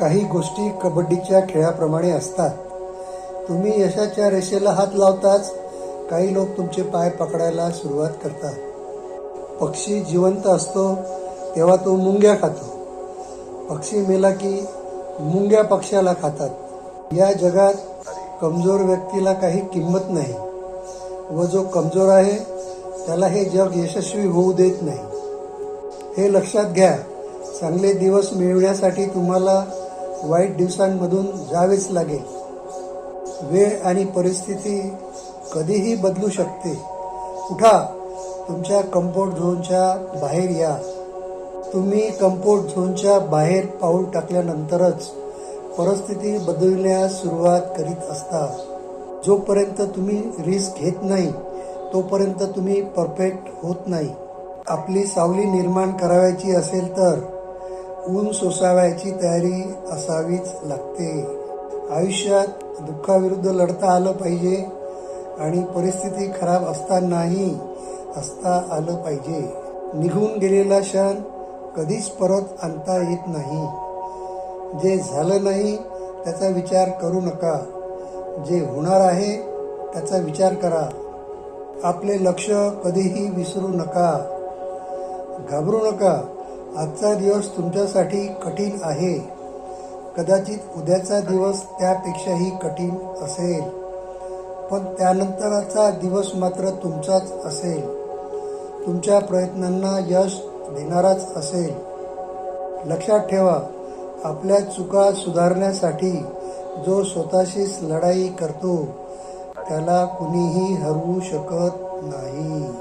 काही गोष्टी कबड्डीच्या खेळाप्रमाणे असतात. तुम्ही यशाच्या रेषेला हात लावताच काही लोक तुमचे पाय पकडायला सुरुवात करतात. पक्षी जिवंत असतो तेव्हा तो मुंग्या खातो. पक्षी मेला की मुंग्या पक्ष्याला खातात. या जगात कमजोर व्यक्तीला काही किंमत नाही. व जो कमजोर आहे त्याला हे जग यशस्वी होऊ देत नाही. हे लक्षात घ्या चांगले दिवस मिळवण्यासाठी तुम्हाला वाईट दिवसांमधून जावेच लागेल. वेळ आणि परिस्थिती कधीही बदलू शकते. उठा तुमच्या कम्फर्ट झोनच्या बाहेर या. तुम्ही कम्फर्ट झोनच्या बाहेर पाऊल टाकल्यानंतरच परिस्थिती बदलण्यास सुरुवात करीत असता. जोपर्यंत तुम्ही रिस्क घेत नाही तोपर्यंत तुम्ही परफेक्ट होत नाही. आपली सावली निर्माण करावयाची असेल तर ऊन सोसावयाची तयारी असावीच लागते. आयुष्यात दुःखाविरुद्ध लढता आलं पाहिजे आणि परिस्थिती खराब असतानाही असता आलं पाहिजे. निघून गेलेला क्षण कधीच परत आणता येत नाही. जे झालं नाही त्याचा विचार करू नका. जे होणार आहे त्याचा विचार करा. आपले लक्ष कधीही विसरू नका. घाबरू नका. आजचा दिवस तुमच्यासाठी कठीण आहे. कदाचित उद्याचा दिवस त्यापेक्षाही कठीण असेल. पण त्यानंतरचा दिवस मात्र तुमचाच असेल. तुमच्या प्रयत्नांना यश देणाराच असेल. लक्षात ठेवा आपल्या चुका सुधारण्यासाठी जो स्वतःशीच लढाई करतो त्याला कुणीही हरवू शकत नाही.